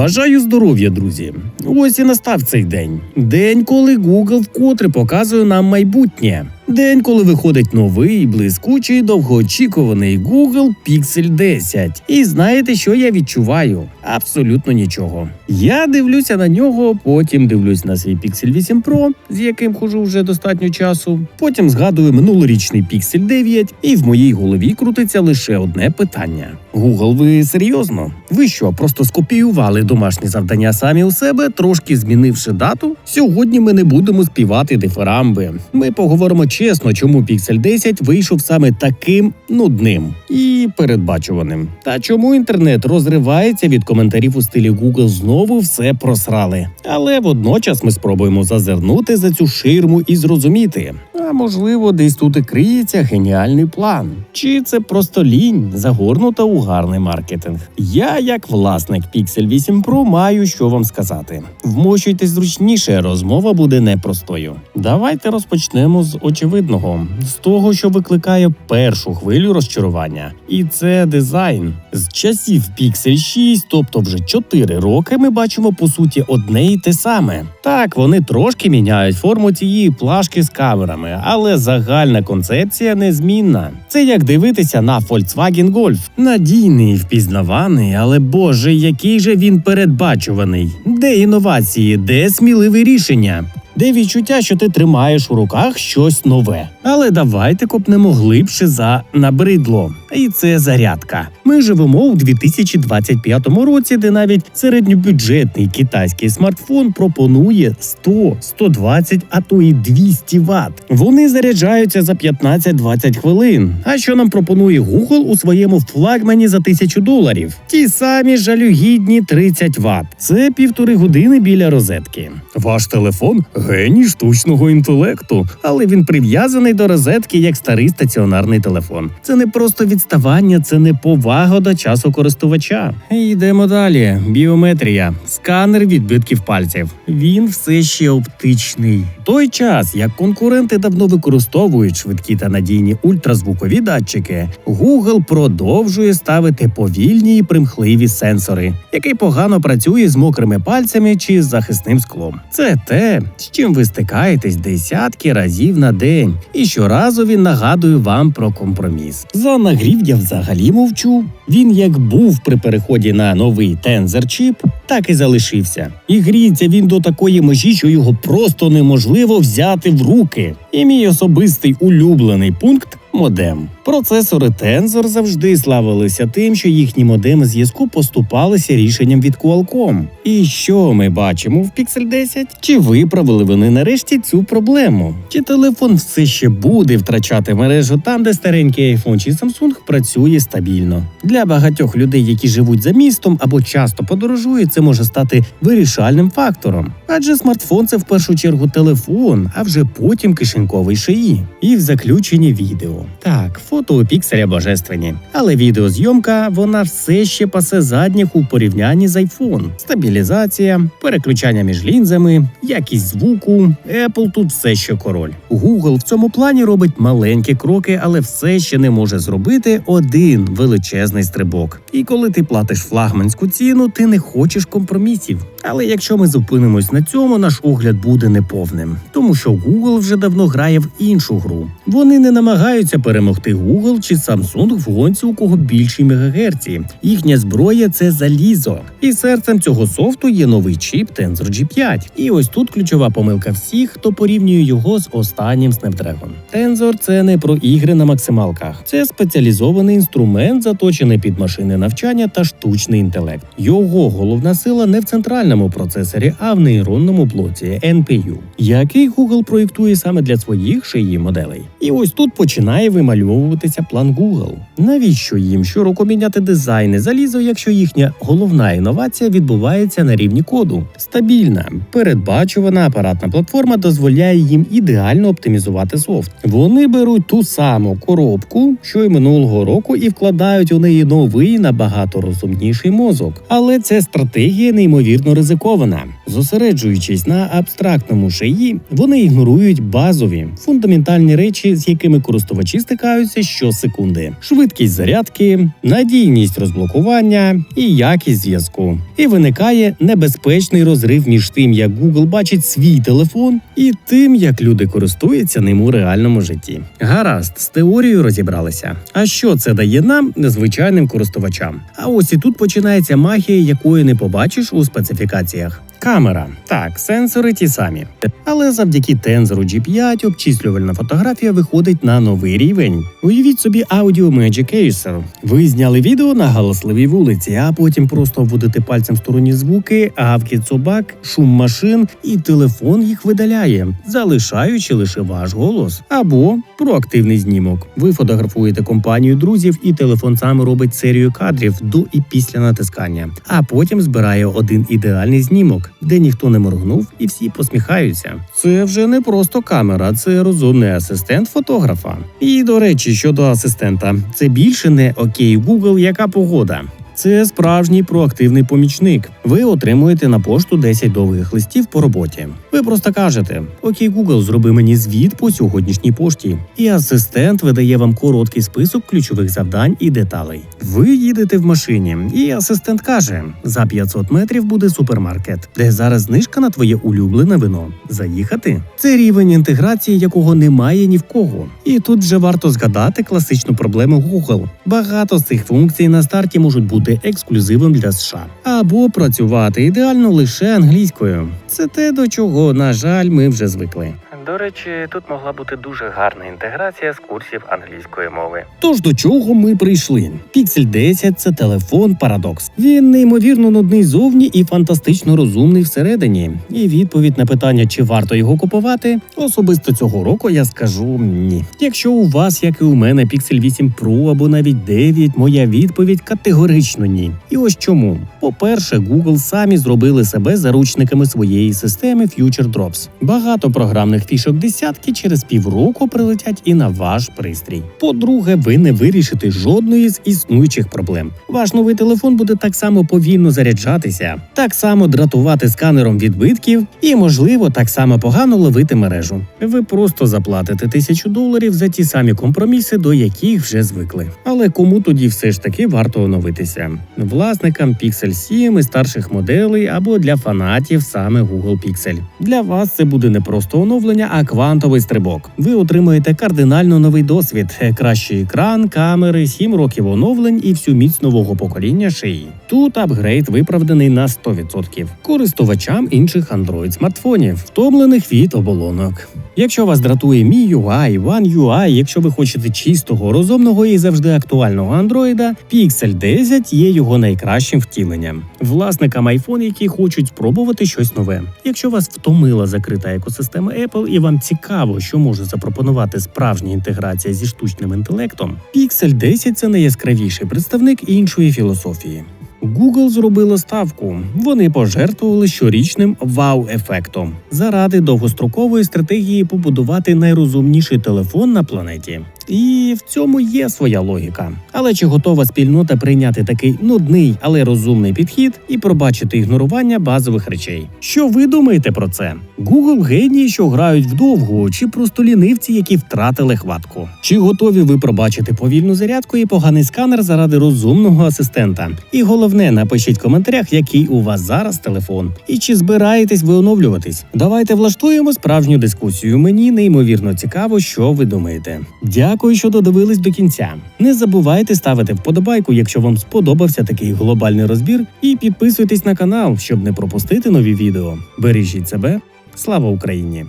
Бажаю здоров'я, друзі. Ось і настав цей день. День, коли Google вкотре показує нам майбутнє. День, коли виходить новий, блискучий, довгоочікуваний Google Pixel 10. І знаєте, що я відчуваю? Абсолютно нічого. Я дивлюся на нього, потім дивлюсь на свій Pixel 8 Pro, з яким хожу вже достатньо часу. Потім згадую минулорічний Pixel 9, і в моїй голові крутиться лише одне питання: Google, ви серйозно? Ви що, просто скопіювали домашні завдання самі у себе, трошки змінивши дату? Сьогодні ми не будемо співати дифирамби. Ми поговоримо чесно, чому Pixel 10 вийшов саме таким нудним і передбачуваним. Та чому інтернет розривається від коментарів у стилі Google знову все просрали. Але водночас ми спробуємо зазирнути за цю ширму і зрозуміти. А можливо, десь тут і криється геніальний план. Чи це просто лінь, загорнута у гарний маркетинг? Я, як власник Pixel 8 Pro, маю що вам сказати. Вмощуйтесь зручніше, розмова буде непростою. Давайте розпочнемо з очевидного, з того, що викликає першу хвилю розчарування, і це дизайн. З часів Pixel 6, тобто вже 4 роки, ми бачимо по суті одне і те саме. Так, вони трошки міняють форму цієї плашки з камерами, але загальна концепція незмінна. Це як дивитися на Volkswagen Golf. Надійний, впізнаваний, але боже, який же він передбачуваний. Де інновації, де сміливі рішення? Де відчуття, що ти тримаєш у руках щось нове. Але давайте копнемо глибше за набридло. І це зарядка. Ми живемо у 2025 році, де навіть середньобюджетний китайський смартфон пропонує 100, 120, а то і 200 Вт. Вони заряджаються за 15-20 хвилин. А що нам пропонує Google у своєму флагмані за 1000 доларів? Ті самі жалюгідні 30 Вт. Це півтори години біля розетки. Ваш телефон геній штучного інтелекту, але він прив'язаний до розетки як старий стаціонарний телефон. Це не просто відставання, це не повага до часу користувача. Йдемо далі. Біометрія, сканер відбитків пальців. Він все ще оптичний. Той час, як конкуренти давно використовують швидкі та надійні ультразвукові датчики, Google продовжує ставити повільні і примхливі сенсори, який погано працює з мокрими пальцями чи з захисним склом. Це те, чим ви стикаєтесь десятки разів на день, і щоразу він нагадує вам про компроміс. За нагрів я взагалі мовчу. Він як був при переході на новий тензор чіп, так і залишився. І гріється він до такої межі, що його просто неможливо взяти в руки. І мій особистий улюблений пункт модем. Процесори Tensor завжди славилися тим, що їхні модеми зв'язку поступалися рішенням від Qualcomm. І що ми бачимо в Pixel 10? Чи виправили вони нарешті цю проблему? Чи телефон все ще буде втрачати мережу там, де старенький iPhone чи Samsung працює стабільно? Для багатьох людей, які живуть за містом або часто подорожують, це може стати вирішальним фактором. Адже смартфон це в першу чергу телефон, а вже потім кишеньковий шиї. І в заключенні відео. Так, фото у пікселя божественні, але відеозйомка вона все ще пасе задніх у порівнянні з iPhone. Стабілізація, переключання між лінзами, якість звуку. Apple тут все ще король. Google в цьому плані робить маленькі кроки, але все ще не може зробити один величезний стрибок. І коли ти платиш флагманську ціну, ти не хочеш компромісів. Але якщо ми зупинимось на цьому, наш огляд буде неповним, тому що Google вже давно грає в іншу гру. Вони не намагаються перемогти Google чи Samsung в гонці, у кого більші мегагерці. Їхня зброя це залізо, і серцем цього софту є новий чіп Tensor G5. І ось тут ключова помилка всіх, хто порівнює його з останнім Snapdragon. Tensor – це не про ігри на максималках, це спеціалізований інструмент, заточений під машини навчання та штучний інтелект. Його головна сила не в центральному процесорі, а в нейронному блоці NPU, який Google проєктує саме для своїх шиї моделей. І ось тут починає вимальовуватися план Google. Навіщо їм щороку міняти дизайни залізо, якщо їхня головна інновація відбувається на рівні коду? Стабільна, оплачувана апаратна платформа дозволяє їм ідеально оптимізувати софт. Вони беруть ту саму коробку, що й минулого року, і вкладають у неї новий набагато розумніший мозок. Але ця стратегія неймовірно ризикована. Зосереджуючись на абстрактному шиї, вони ігнорують базові фундаментальні речі, з якими користувачі стикаються щосекунди: швидкість зарядки, надійність розблокування і якість зв'язку. І виникає небезпечний розрив між тим, як Google бачить свій телефон, і тим, як люди користуються ним у реальному житті. Гаразд, з теорією розібралися. А що це дає нам, незвичайним користувачам? А ось і тут починається магія, якої не побачиш у специфікаціях. Камера так, сенсори ті самі, але завдяки тензору G5 обчислювальна фотографія виходить на новий рівень. Уявіть собі Audio Magic Acer. Ви зняли відео на галасливій вулиці, а потім просто вводите пальцем в стороні звуки, гавкіт собак, шум машин, і телефон їх видаляє, залишаючи лише ваш голос або проактивний знімок. Ви фотографуєте компанію друзів, і телефон сам робить серію кадрів до і після натискання, а потім збирає один ідеальний знімок, де ніхто не моргнув і всі посміхаються. Це вже не просто камера, це розумний асистент фотографа. І до речі, щодо асистента, це більше не окей, Google, яка погода. Це справжній проактивний помічник. Ви отримуєте на пошту 10 довгих листів по роботі. Ви просто кажете: Окей, Google, зроби мені звіт по сьогоднішній пошті. І асистент видає вам короткий список ключових завдань і деталей. Ви їдете в машині, і асистент каже: за 500 метрів буде супермаркет, де зараз знижка на твоє улюблене вино. Заїхати? Це рівень інтеграції, якого немає ні в кого. І тут вже варто згадати класичну проблему Google. Багато з цих функцій на старті можуть бути ексклюзивом для США або працювати ідеально лише англійською. Це те, до чого, на жаль, ми вже звикли. До речі, тут могла бути дуже гарна інтеграція з курсів англійської мови. Тож до чого ми прийшли? Pixel 10 – це телефон парадокс. Він неймовірно нудний зовні і фантастично розумний всередині. І відповідь на питання, чи варто його купувати, особисто цього року я скажу ні. Якщо у вас, як і у мене, Pixel 8 Pro або навіть 9, моя відповідь категорично ні. І ось чому. По-перше, Google самі зробили себе заручниками своєї системи Future Drops. Багато програмних фішок десятки через півроку прилетять і на ваш пристрій. По-друге, ви не вирішите жодної з існуючих проблем. Ваш новий телефон буде так само повільно заряджатися, так само дратувати сканером відбитків і, можливо, так само погано ловити мережу. Ви просто заплатите тисячу доларів за ті самі компроміси, до яких вже звикли. Але кому тоді все ж таки варто оновитися? Власникам Pixel 7 і старших моделей або для фанатів саме Google Pixel. Для вас це буде не просто оновлення, а квантовий стрибок. Ви отримаєте кардинально новий досвід, е, кращий екран, камери, 7 років оновлень і всю міць нового покоління шиї. Тут апгрейд виправданий на 100% користувачам інших Android смартфонів, втомлених від оболонок. Якщо вас дратує MIUI, One UI, якщо ви хочете чистого, розумного і завжди актуального андроїда, Pixel 10 є його найкращим втіленням. Власникам iPhone, які хочуть спробувати щось нове. Якщо вас втомила закрита екосистема Apple і вам цікаво, що може запропонувати справжня інтеграція зі штучним інтелектом, Pixel 10 – це найяскравіший представник іншої філософії. Google зробила ставку. Вони пожертвували щорічним вау-ефектом заради довгострокової стратегії побудувати найрозумніший телефон на планеті. І в цьому є своя логіка. Але чи готова спільнота прийняти такий нудний, але розумний підхід і пробачити ігнорування базових речей? Що ви думаєте про це? Google генії, що грають вдовго, чи просто лінивці, які втратили хватку? Чи готові ви пробачити повільну зарядку і поганий сканер заради розумного асистента? І головне, напишіть в коментарях, який у вас зараз телефон, і чи збираєтесь ви оновлюватись? Давайте влаштуємо справжню дискусію. Мені неймовірно цікаво, що ви думаєте. Дякую, що додивились до кінця. Не забувайте ставити вподобайку, якщо вам сподобався такий глобальний розбір, і підписуйтесь на канал, щоб не пропустити нові відео. Бережіть себе. Слава Україні!